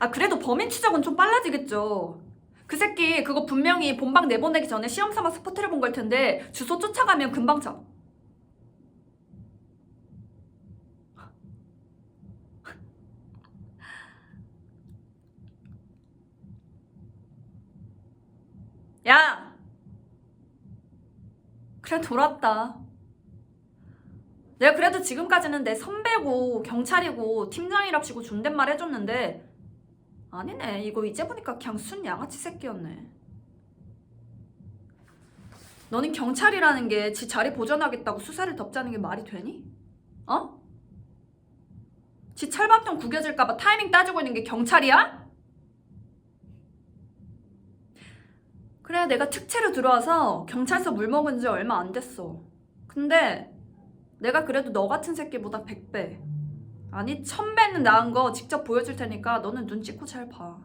아 그래도 범인 추적은 좀 빨라지겠죠. 그 새끼 그거 분명히 본방 내보내기 전에 시험 삼아 스포트를 본 걸 텐데 주소 쫓아가면 금방 잡. 야! 그래 돌았다. 내가 그래도 지금까지는 내 선배고 경찰이고 팀장이랍시고 존댓말 해줬는데 아니네 이거 이제 보니까 그냥 순 양아치 새끼였네 너는 경찰이라는 게 지 자리 보전하겠다고 수사를 덮자는 게 말이 되니? 어? 지 철밥통 구겨질까봐 타이밍 따지고 있는 게 경찰이야? 그래 내가 특채로 들어와서 경찰서 물 먹은 지 얼마 안 됐어 근데 내가 그래도 너 같은 새끼보다 100배 아니 1000배는 나은 거 직접 보여줄 테니까 너는 눈 찍고 잘 봐.